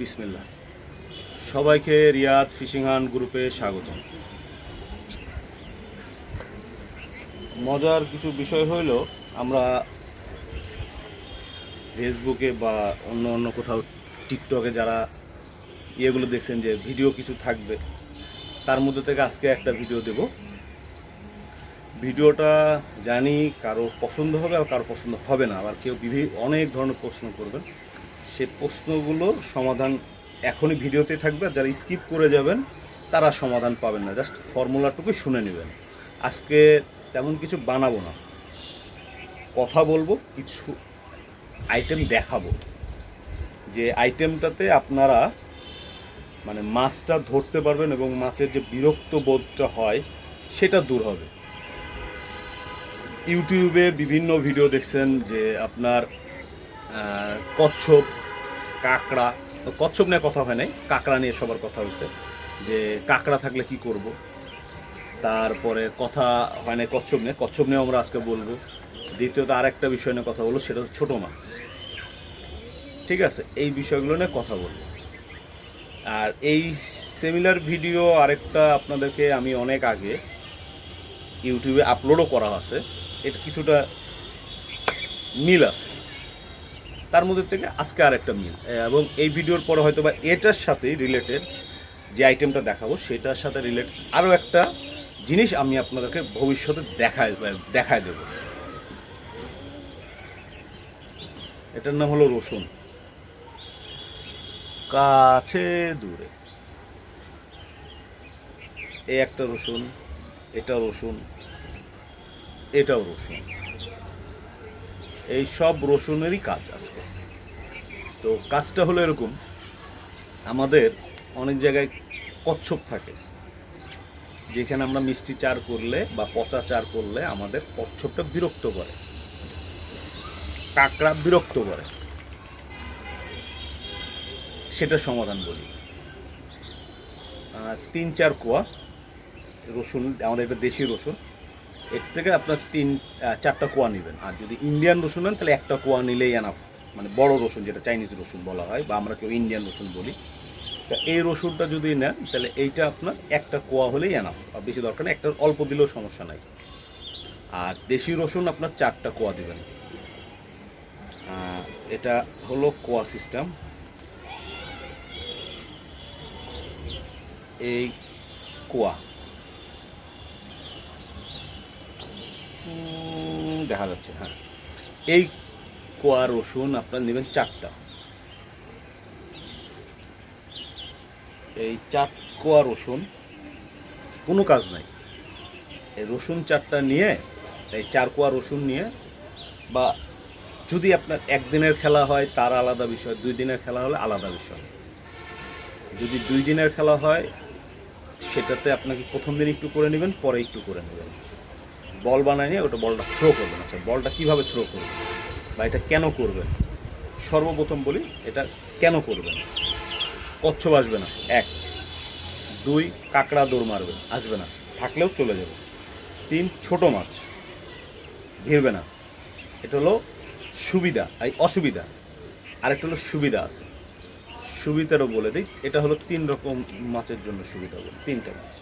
বিসমিল্লাহ। সবাইকে Riyad fishing hunt গ্রুপে স্বাগত মজার কিছু বিষয় হইল, আমরা ফেসবুকে বা অন্য অন্য কোথাও টিকটকে যারা ইয়েগুলো দেখছেন যে ভিডিও কিছু থাকবে, তার মধ্যে থেকে আজকে একটা ভিডিও দেব। ভিডিওটা জানি কারও পছন্দ হবে আর কারও পছন্দ হবে না, আবার কেউ বিভিন্ন অনেক ধরনের প্রশ্ন করবেন। সেই প্রশ্নগুলোর সমাধান এখনই ভিডিওতে থাকবে যারা স্কিপ করে যাবেন, তারা সমাধান পাবেন না। জাস্ট ফর্মুলাটুকু শুনে নেবেন। আজকে তেমন কিছু বানাবো না। কথা বলব, কিছু আইটেম দেখাবো। যে আইটেমটাতে আপনারা মানে মাছটা ধরতে পারবেন এবং মাছের যে বিরক্ত বোধটা হয়, সেটা দূর হবে। ইউটিউবে বিভিন্ন ভিডিও দেখছেন যে আপনার কচ্ছপ কাঁকড়া, তো কচ্ছপ নিয়ে কথা হয় নাই, কাঁকড়া নিয়ে সবার কথা হয়েছে যে কাঁকড়া থাকলে কি করব? তারপরে কথা হয় না কচ্ছপ নিয়ে কচ্ছপ নিয়ে আমরা আজকে বলব। দ্বিতীয়ত আরেকটা বিষয় নিয়ে কথা বলব, সেটা ছোটো মাছ। ঠিক আছে, এই বিষয়গুলো নিয়ে কথা বলব। আর এই সেমিনার ভিডিও আরেকটা আপনাদেরকে আমি অনেক আগে ইউটিউবে আপলোডও করা আছে এটা কিছুটা মিল আছে। তার মধ্যে থেকে আজকে আরেকটা মিল। এবং এই ভিডিওর পরে হয়তো বা এটার সাথেই রিলেটেড যে আইটেমটা দেখাবো, সেটার সাথে রিলেটেড আরও একটা জিনিস আমি আপনাদেরকে ভবিষ্যতে দেখায় দেখায় দেব। এটার নাম হলো রসুন। কাছে দূরে। এ একটা রসুন, এটা রসুন, এটাও রসুন। এই সব রসুনেরই কাজ আজকে। তো কাজটা হলো এরকম, আমাদের অনেক জায়গায় কচ্ছপ থাকে, যেখানে আমরা মিষ্টি চার করলে বা পচা চার করলে আমাদের কচ্ছপটা বিরক্ত করে, কাঁকড়া বিরক্ত করে। সেটা সমাধান বলি। তিন চার কোয়া রসুন, আমাদের এটা দেশি রসুন। এর থেকে আপনার তিন চারটা কোয়া নেবেন। আর যদি ইন্ডিয়ান রসুন নেন, তাহলে একটা কোয়া নিলেই এনাফ মানে বড় রসুন যেটা চাইনিজ রসুন বলা হয়, বা আমরা কেউ ইন্ডিয়ান রসুন বলি। তা এই রসুনটা যদি নেন, তাহলে এইটা আপনার একটা কোয়া হলেই এনাফ আর বেশি দরকার নেই একটা অল্প দিলেও সমস্যা নাই। আর দেশি রসুন আপনার চারটা কোয়া দেবেন। এটা হলো কোয়া সিস্টেম। এই কোয়া। দেখা যাচ্ছে হ্যাঁ। এই কোয়া রসুন আপনার নেবেন চারটা। এই চার কোয়া রসুন, কোনো কাজ নাই। এই রসুন চারটা নিয়ে, এই চার কোয়া রসুন নিয়ে, বা যদি আপনার একদিনের খেলা হয়, তার আলাদা বিষয়, দুই দিনের খেলা হলে আলাদা বিষয়। যদি দুই দিনের খেলা হয়, সেটাতে আপনাকে প্রথম দিন একটু করে নেবেন, পরে একটু করে নেবেন। বল বানায় নিয়ে ওটা বলটা থ্রো করবেন। আচ্ছা বলটা কীভাবে থ্রো করবেন? বা এটা কেন করবেন? সর্বপ্রথম বলি, এটা কেন করবেন? কচ্ছপ আসবে না। এক। দুই, কাঁকড়া দৌড় মারবে। আসবে না। থাকলেও চলে যাবে। তিন, ছোট মাছ। ভিড়বে না। এটা হলো সুবিধা, এই অসুবিধা। আরেকটা হলো সুবিধা আছে। সুবিধারও বলে দিই, এটা হলো তিন রকম মাছের জন্য সুবিধা বলি। তিনটা মাছ।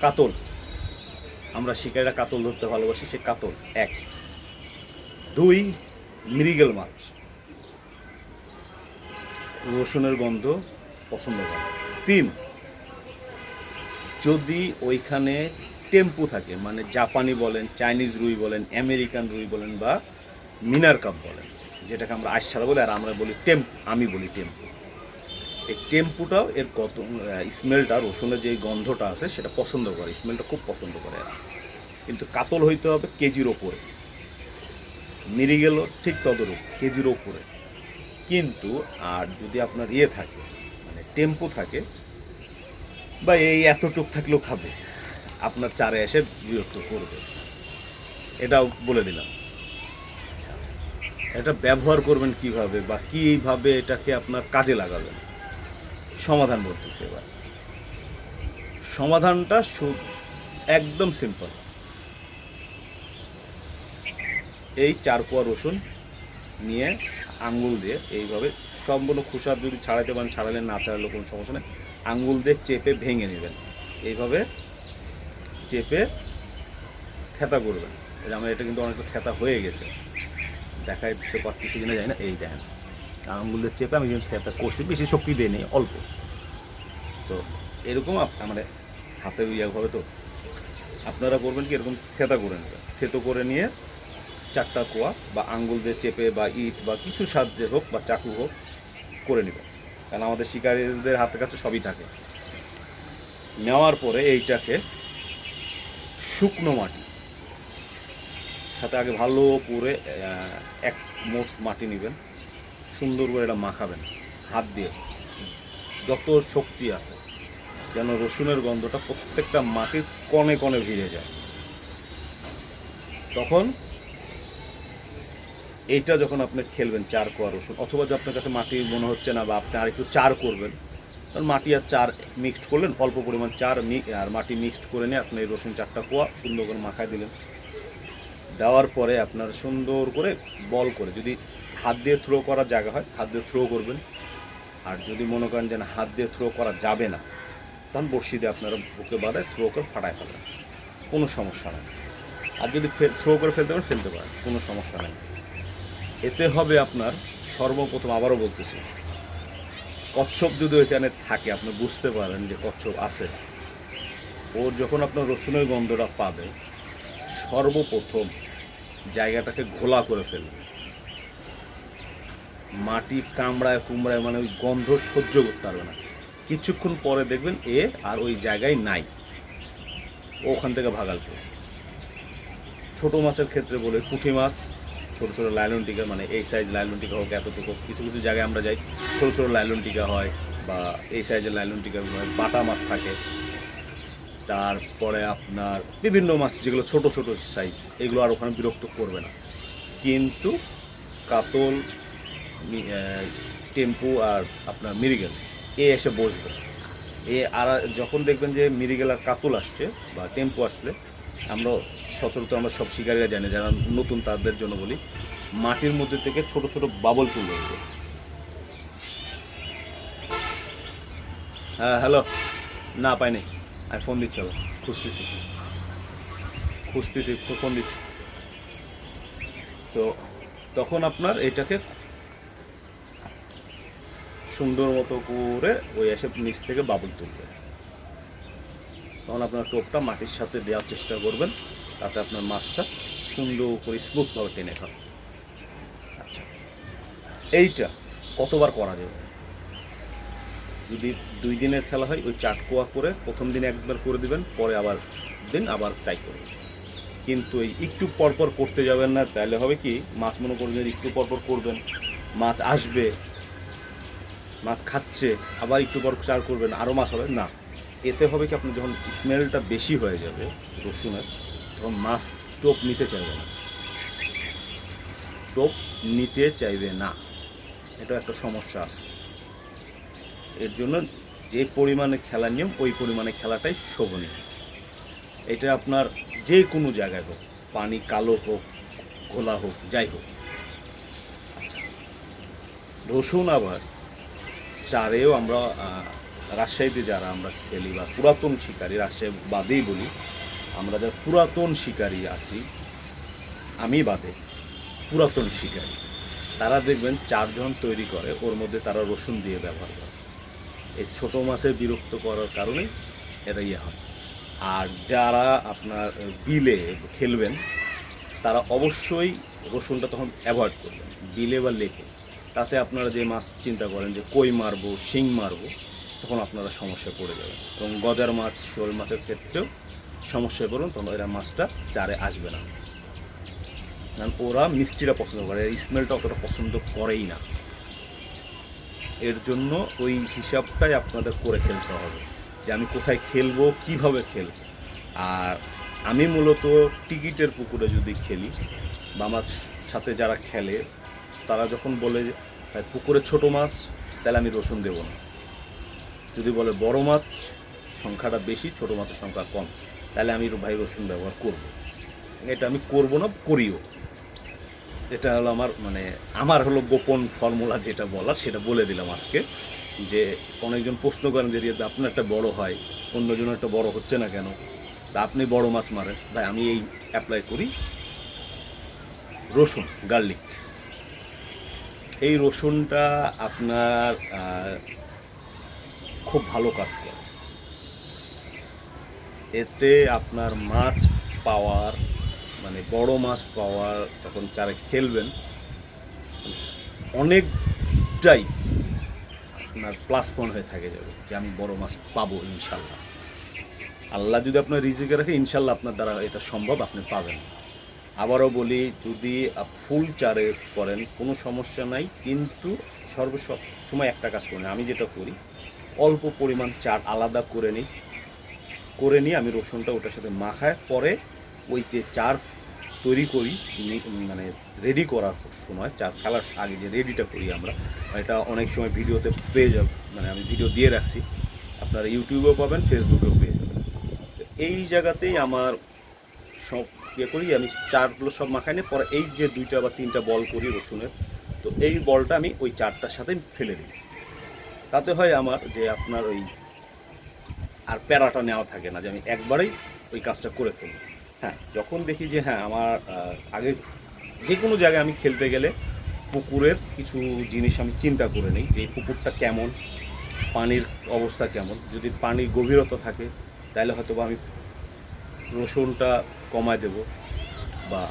কাতল। আমরা শিকারীরা কাতল ধরতে ভালোবাসি, সে কাতল। এক। দুই, মৃগেল মাছ। রসুনের গন্ধ পছন্দ করে তিন, যদি ওইখানে টেম্পু থাকে মানে জাপানি বলেন, চাইনিজ রুই বলেন, আমেরিকান রুই বলেন বা মিনার কাপ বলেন, যেটাকে আমরা আইসারা বলি, আর আমরা বলি টেম্পু, আমি বলি টেম্পু। এই টেম্পুটাও এর কত স্মেলটা, রসুনের যে গন্ধটা আছে, সেটা পছন্দ করে, স্মেলটা খুব পছন্দ করে এরা। কিন্তু কাতল হইতে হবে কেজির ওপরে। মিরিগেলও ঠিক তদরূপ, কেজির ওপরে। কিন্তু, আর যদি আপনার ইয়ে থাকে মানে টেম্পু থাকে, বা এই এতটুক থাকলেও খাবে, আপনার চারে এসে বিরক্ত করবে। এটাও বলে দিলাম। এটা ব্যবহার করবেন কীভাবে, বা কীভাবে এটাকে আপনার কাজে লাগাবেন? সমাধান বলতেছে এবার। সমাধানটা একদম সিম্পল এই চার কোয়া রসুন নিয়ে আঙ্গুল দিয়ে এইভাবে সম্পূর্ণ খোসা যদি ছাড়াইতে পারেন ছাড়ালেন না ছাড়ালে কোনো সমস্যা নেই। আঙ্গুল দিয়ে চেপে ভেঙে নেবেন। এইভাবে চেপে থেতা করবেন। আমার এটা কিন্তু অনেকটা থেতা হয়ে গেছে। দেখাইতে পারতেছি কিনা জানি না। এই দেখেন। আঙ্গুল দিয়ে চেপে আমি থেতা করছি। বেশি শক্তি দিয়ে নেই, অল্প। তো এরকম মানে হাতে ইয়ে হবে তো আপনারা করবেন কি, এরকম থেতা করে নেবেন। থেতো করে নিয়ে চারটা কোয়া বা আঙ্গুল দিয়ে চেপে বা ইট বা কিছু সাহায্যে হোক বা চাকু হোক করে নেবেন। কারণ আমাদের শিকারীদের হাতের কাছে সবই থাকে। নেওয়ার পরে এইটাকে শুকনো মাটি, সাথে আগে ভালো করে এক মোট মাটি নেবেন। সুন্দর করে এটা মাখাবেন, হাত দিয়ে। যত শক্তি আছে, যেন রসুনের গন্ধটা প্রত্যেকটা মাটির কণে কণে ভিড়ে যায়। তখন এইটা যখন আপনি খেলবেন চার কোয়া রসুন, অথবা যে আপনার কাছে মাটি মনে হচ্ছে না বা আপনি আর একটু চার করবেন, কারণ মাটি আর চার মিক্সড করলেন, অল্প পরিমাণ চার আর মাটি মিক্সড করে নিয়ে আপনি এই রসুন চারটা কোয়া সুন্দর করে মাখায় দিলেন। দেওয়ার পরে আপনার সুন্দর করে বল করে, যদি হাত দিয়ে থ্রো করার জায়গা হয়, হাত দিয়ে থ্রো করবেন। আর যদি মনে করেন যে হাত দিয়ে থ্রো করা যাবে না, তখন বড়শি দিয়ে আপনারা বুকে বাঁধায় থ্রো করে ফাটায় ফেলেন কোনো সমস্যা নেই। আর যদি থ্রো করে ফেলতে পারেন ফেলতে পারেন, কোনো সমস্যা নেই। এতে হবে আপনার, সর্বপ্রথম আবারও বলতেছি, কচ্ছপ যদি ওইখানে থাকে, আপনি বুঝতে পারেন যে কচ্ছপ আছে। ওর যখন আপনার রসুনের গন্ধটা পাবে, সর্বপ্রথম জায়গাটাকে ঘোলা করে ফেলবে। মাটি কামড়ায়, কুমড়ায় মানে ওই গন্ধ সহ্য করতে পারবে না। কিছুক্ষণ পরে দেখবেন এ আর ওই জায়গায় নাই। ওখান থেকে ভাগালবে ছোটো মাছের ক্ষেত্রে বলে, পুঁটি মাছ, ছোটো ছোটো লাইলন টিকা মানে এই সাইজ লাইলন টিকা হোক, এতটুকু কিছু কিছু জায়গায় আমরা যাই, ছোটো ছোটো লাইলন টিকা হয় বা এই সাইজের লাইলন টিকা হয়, বাটা মাছ থাকে। তারপরে আপনার বিভিন্ন মাছ যেগুলো ছোট ছোট সাইজ এগুলো আর ওখানে বিরক্ত করবে না। কিন্তু কাতল টেম্পু আর আপনার মিরিগেল, এ এসে বসবে। এ আর যখন দেখবেন যে মিরিগেল আর কাতল আসছে বা টেম্পু আসলে, আমরা সচরাচর আমরা সব শিকারীরা জানি, যারা নতুন তাদের জন্য বলি, মাটির মধ্যে থেকে ছোট ছোট বাবল ফুল দেবে হ্যাঁ হ্যালো না, পাইনি। আমি ফোন দিচ্ছি আবার খুঁজতেছি। খুঁজতেছি ফোন দিচ্ছি। তো তখন আপনার এটাকে সুন্দর মতো করে ওই এসে নিচ থেকে বাবুল তুলবে। তখন আপনার টোপটা মাটির সাথে দেওয়ার চেষ্টা করবেন, তাতে আপনার মাছটা সুন্দর করে স্মুথভাবে টেনে খাবে। আচ্ছা এইটা কতবার করা যাবে যদি দুই দিনের খেলা হয়, ওই চাটকোয়া করে প্রথম দিন একবার করে দিবেন, পরে আবার দিন আবার তাই করবেন। কিন্তু এই একটু পরপর করতে যাবেন না, তাহলে হবে কি, মাছ মনে করবেন একটু পরপর করবেন, মাছ আসবে মাছ খাচ্ছে, আবার একটু পর চার করবেন, আরও মাছ হবে। না, এতে হবে কি আপনার যখন স্মেলটা বেশি হয়ে যাবে রসুনের, তখন মাছ টোপ নিতে চাইবে না। টোপ নিতে চাইবে না। এটা একটা সমস্যা আছে। এর জন্য যে পরিমাণে খেলার নিয়ম, ওই পরিমাণে খেলাটাই শোভনীয়। এটা আপনার যে কোনো জায়গায় হোক, পানি কালো হোক, ঘোলা হোক, যাই হোক। আচ্ছা রসুন আবার চারেও আমরা রাজশাহীতে যারা আমরা খেলি বা পুরাতন শিকারী রাজশাহী বাদেই বলি, আমরা যারা পুরাতন শিকারী আছি, আমি বাদে পুরাতন শিকারী, তারা দেখবেন চারজন তৈরি করে, ওর মধ্যে তারা রসুন দিয়ে ব্যবহার করে। এই ছোটো মাছের বিরক্ত করার কারণেই এটা ইয়ে হয়। আর যারা আপনার বিলে খেলবেন, তারা অবশ্যই রসুনটা তখন অ্যাভয়েড করবেন, বিলে বা লেকে। তাতে আপনারা যে মাছ চিন্তা করেন যে কই মারবো, শিং মারবো, তখন আপনারা সমস্যায় পড়ে যাবেন। এবং গজার মাছ, শোল মাছের ক্ষেত্রেও সমস্যায় পড়ুন, তখন এরা মাছটা চারে আসবে না। কারণ ওরা মিষ্টিটা পছন্দ করে স্মেলটা অতটা পছন্দ করেই না। এর জন্য ওই হিসাবটাই আপনাদের করে খেলতে হবে যে আমি কোথায় খেলব, কীভাবে খেলব। আর আমি মূলত টিকিটের পুকুরে যদি খেলি, বা আমার সাথে যারা খেলে তারা যখন বলে যে ভাই পুকুরে ছোট মাছ, তাহলে আমি রসুন দেবো না। যদি বলে বড় মাছ, সংখ্যাটা বেশি, ছোট মাছের সংখ্যা কম, তাহলে আমি ভাই রসুন ব্যবহার করব। এটা আমি করব না, করিও। এটা হলো আমার মানে আমার হলো গোপন ফর্মুলা যেটা বলার, সেটা বলে দিলাম আজকে, যে অনেকজন প্রশ্ন করেন যে আপনার একটা বড় হয়, অন্যজন একটা বড় হচ্ছে না কেন? তা আপনি বড় মাছ মারেন। ভাই, আমি এই অ্যাপ্লাই করি রসুন গার্লিক এই রসুনটা আপনার খুব ভালো কাজ করে। এতে আপনার মাছ পাওয়ার মানে বড় মাছ পাওয়ার যখন চারে খেলবেন, অনেকটাই আপনার প্লাস পয়েন্ট হয়ে থাকে যাবে যে আমি বড় মাছ পাবো ইনশাল্লাহ। আল্লাহ যদি আপনার রিজিকে রাখে, ইনশাল্লাহ আপনার দ্বারা এটা সম্ভব, আপনি পাবেন। আবারও বলি, যদি ফুল চারে করেন, কোনো সমস্যা নাই, কিন্তু সর্বস, সময় একটা কাজ করেন। আমি যেটা করি, অল্প পরিমাণ চার আলাদা করে নিই। করে নিয়ে আমি রসুনটা ওটার সাথে মাখায়, পরে ওই যে চার তৈরি করি মানে রেডি করার সময়, চার ফেলার আগে যে রেডিটা করি আমরা এটা অনেক সময় ভিডিওতে পেয়ে যাব মানে আমি ভিডিও দিয়ে রাখছি। আপনারা ইউটিউবেও পাবেন ফেসবুকেও পেয়ে যাবেন। এই জায়গাতেই আমার সব ইয়ে করি, আমি চারগুলো সব মাখাই নিয়ে পরে এই যে দুইটা বা তিনটা বল করি রসুনের, তো এই বলটা আমি ওই চারটার সাথে ফেলে দিই। তাতে হয় আমার যে আপনার ওই আর প্যারাটা নেওয়া থাকে না, যে আমি একবারেই ওই কাজটা করে ফেলি। হ্যাঁ যখন দেখি যে হ্যাঁ আমার আগে যে কোনো জায়গায় আমি খেলতে গেলে পুকুরের কিছু জিনিস আমি চিন্তা করে নিই যে পুকুরটা কেমন, পানির অবস্থা কেমন। যদি পানির গভীরতা থাকে, তাহলে হয়তো বা আমি রসুনটা কমায় দেব বা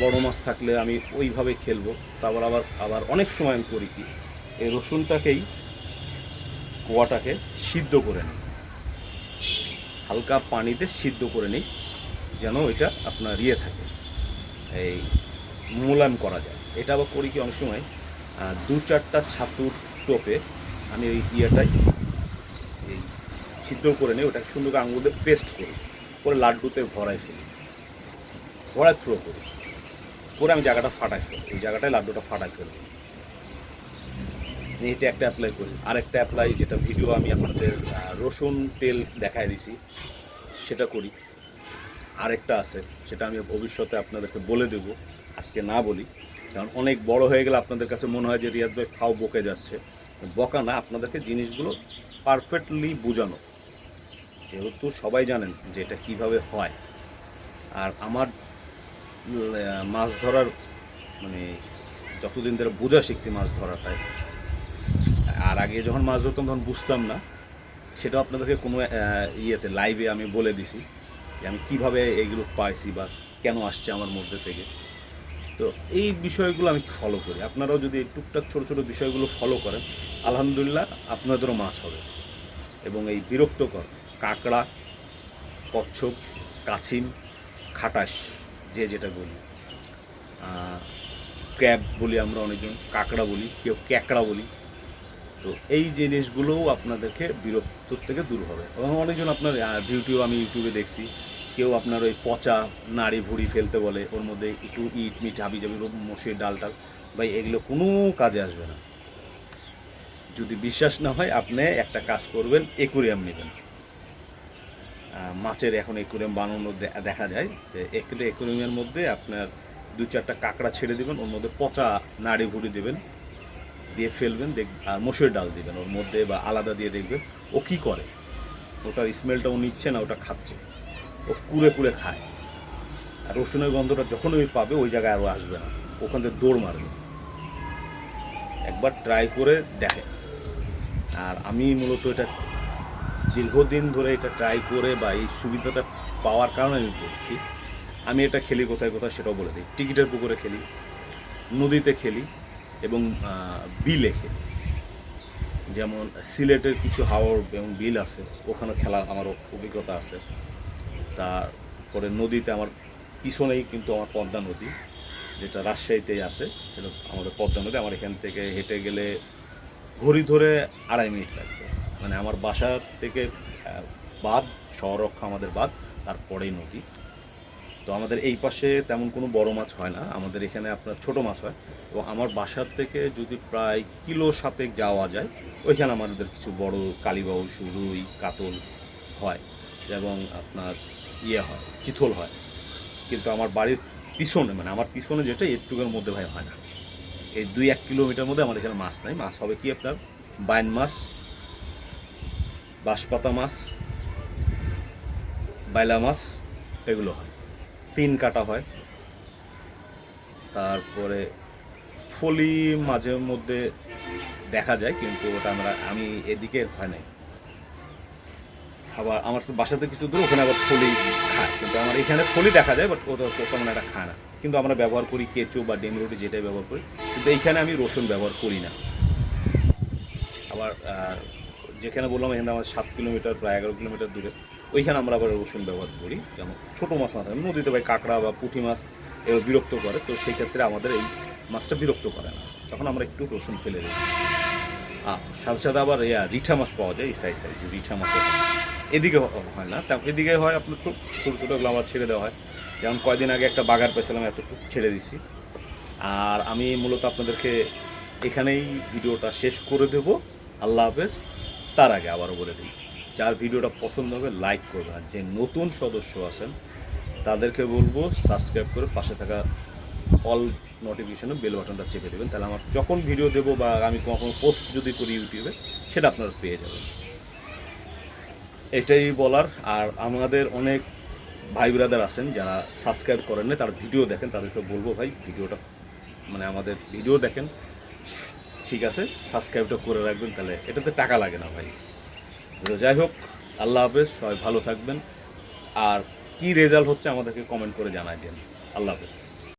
বড় মাছ থাকলে আমি ওইভাবে খেলব। তারপর আবার আবার অনেক সময় আমি করি কি, এই রসুনটাকেই কোয়াটাকে সিদ্ধ করে নিই। হালকা পানিতে সিদ্ধ করে নিই, যেন এটা আপনার ইয়ে থাকে, এই মোলায়েম করা যায়। এটা আবার করি কি অনেক সময় দু চারটা ছাতুর টোপে আমি ওই ইয়েটাই এই সিদ্ধ করে নিই, ওটাকে সুন্দর আঙুলে পেস্ট করি, করে লাড্ডুতে ভরাই ফেলি। ভরাই থ্রো করি। করে আমি জায়গাটা ফাটাই ফেলি এই জায়গাটায় লাড্ডুটা ফাটাই ফেলি এটা একটা অ্যাপ্লাই করি। আরেকটা অ্যাপ্লাই যেটা ভিডিও আমি আপনাদের রসুন তেল দেখায় দিছি, সেটা করি। আরেকটা আছে, সেটা আমি ভবিষ্যতে আপনাদেরকে বলে দেব, আজকে না বলি। কারণ অনেক বড় হয়ে গেলে আপনাদের কাছে মনে হয় যে রিয়াদ ভাই ফাও বকে যাচ্ছে। বকা না, আপনাদেরকে জিনিসগুলো পারফেক্টলি বোঝানো। যেহেতু সবাই জানেন যে এটা কীভাবে হয়। আর আমার মাছ ধরার মানে যতদিন ধরে বোঝা শিখছি মাছ ধরাটায় আর আগে যখন মাছ ধরতাম তখন বুঝতাম না। সেটা আপনাদেরকে কোনো ইয়েতে লাইভে আমি বলে দিছি যে আমি কীভাবে এইগুলো পাইছি বা কেন আসছে আমার মধ্যে থেকে। তো এই বিষয়গুলো আমি ফলো করি। আপনারাও যদি টুকটাক ছোটো ছোটো বিষয়গুলো ফলো করেন, আলহামদুলিল্লাহ আপনাদেরও মাছ হবে। এবং এই বিরক্তকর কাঁকড়া, কচ্ছপ, কাছিম, খাটাস যে যেটা বলি। ক্যাব বলি আমরা অনেকজন, কাঁকড়া বলি, কেউ ক্যাকড়া বলি। তো এই জিনিসগুলোও আপনাদেরকে বিরক্ত থেকে দূর হবে। এবং অনেকজন আপনার ভিডিও আমি ইউটিউবে দেখছি। কেউ আপনার ওই পচা নাড়ি ভুড়ি ফেলতে বলে, ওর মধ্যে একটু ইট মিট হাবি জাবি মশির ডাল টাল, ভাই এগুলো কোনো কাজে আসবে না। যদি বিশ্বাস না হয়, আপনি একটা কাজ করবেন, একুরিয়াম নেবেন। মাছের এখন একুরিয়াম বানানো দেখা যায় একুরে একুরিয়ামের মধ্যে আপনার দু চারটা কাঁকড়া ছেড়ে দেবেন, ওর মধ্যে পচা নাড়ি ভুড়ি দেবেন, দিয়ে ফেলবেন, দেখ আর মসুর ডাল দিবেন, ওর মধ্যে বা আলাদা দিয়ে দেখবেন ও কি করে। ওটার স্মেলটা ও নিচ্ছে না, ওটা খাচ্ছে। ও কুড়ে কুড়ে খায়। আর রসুনের গন্ধটা যখন ওই পাবে, ওই জায়গায় আরও আসবে না। ওখান থেকে দৌড় মারবে। একবার ট্রাই করে দেখে। আর আমি মূলত এটা দীর্ঘদিন ধরে এটা ট্রাই করে বা এই সুবিধাটা পাওয়ার কারণে আমি বলছি আমি এটা খেলি কোথায় কোথায় সেটাও বলে দিই। টিকিটের পুকুরে খেলি, নদীতে খেলি এবং বিলে খেলি। যেমন সিলেটের কিছু হাওর এবং বিল আছে ওখানে খেলা আমার অভিজ্ঞতা আছে। তারপরে নদীতে আমার পিছনেই কিন্তু আমার পদ্মা নদী, যেটা রাজশাহীতেই আছে, সেটা আমাদের পদ্মা নদী। আমার এখান থেকে হেঁটে গেলে ঘড়ি ধরে আড়াই মিনিট লাগবে। মানে আমার বাসার থেকে বাঁধ শহরক্ষা আমাদের বাঁধ, তারপরেই নদী। তো আমাদের এই পাশে তেমন কোনো বড় মাছ হয় না। আমাদের এখানে আপনার ছোট মাছ হয়। এবং আমার বাসার থেকে যদি প্রায় কিলো সাতেক যাওয়া যায়, ওইখানে আমাদের কিছু বড় কালীবাউস রুই, কাতল হয় এবং আপনার ইয়ে হয়, চিথল হয়। কিন্তু আমার বাড়ির পিছনে মানে আমার পিছনে যেটা একটুকের মধ্যে ভাই হয় না। এই দুই এক কিলোমিটার মধ্যে আমার এখানে মাছ নাই। মাছ হবে কি আপনার? বাইন মাছ বাঁশপাতা মাছ, বাইলা মাছ, এগুলো হয়। তিন কাটা হয়। তারপরে ফলি মাঝে মধ্যে দেখা যায়, কিন্তু ওটা আমরা, আমি এদিকে হয় নাই। আবার আমার তো বাসাতে কিছু দূর, ওখানে আবার ফলি খায়। কিন্তু আমার এখানে ফলি দেখা যায় বাট ওটা তেমন একটা খায় না। কিন্তু আমরা ব্যবহার করি কেঁচো বা ডিম রুটি, যেটাই ব্যবহার করি। কিন্তু এইখানে আমি রসুন ব্যবহার করি না। আবার যেখানে বললাম এখানে আমার সাত কিলোমিটার, প্রায় এগারো কিলোমিটার দূরে, ওইখানে আমরা আবার রসুন ব্যবহার করি, যেমন ছোটো মাছ না থাকে নদীতে ভাই কাঁকড়া বা পুঁটি মাছ এগুলো বিরক্ত করে, তো সেই ক্ষেত্রে আমাদের এই মাছটা বিরক্ত করে না। তখন আমরা একটু রসুন ফেলে দিই। আর সাথে সাথে আবার ইয়া, রিঠা মাছ পাওয়া যায়, এই সাইজ সাইজ রিঠা মাছ। এদিকে হয় না, তা এদিকে হয় আপনার ছোট, ছোটো ছোটোগুলো আবার ছেড়ে দেওয়া হয়। যেমন কয়দিন আগে একটা বাগার পেয়েছিলাম, এতটুকু ছেড়ে দিছি। আর আমি মূলত আপনাদেরকে এখানেই ভিডিওটা শেষ করে দেব। আল্লাহ হাফেজ। তার আগে আবারও বলে দিই, যার ভিডিওটা পছন্দ হবে লাইক করবেন আর যে নতুন সদস্য আছেন, তাদেরকে বলব সাবস্ক্রাইব করে পাশে থাকা অল নোটিফিকেশনে বেল বাটনটা চেপে দেবেন। তাহলে আমার যখন ভিডিও দেবো বা আমি কখনো পোস্ট যদি করি ইউটিউবে, সেটা আপনারা পেয়ে যাবেন। এটাই বলার। আর আমাদের অনেক ভাই ব্রাদার আছেন যারা সাবস্ক্রাইব করেন না তারা ভিডিও দেখেন, তাদেরকে বলব ভাই ভিডিওটা মানে আমাদের ভিডিও দেখেন। ঠিক আছে সাবস্ক্রাইবটা করে রাখবেন, তাহলে এটাতে টাকা লাগে না ভাই। যাই হোক, আল্লাহ হাফেজ, সবাই ভালো থাকবেন। আর কি রেজাল্ট হচ্ছে আমাদেরকে কমেন্ট করে জানাই দেন। আল্লাহ হাফেজ।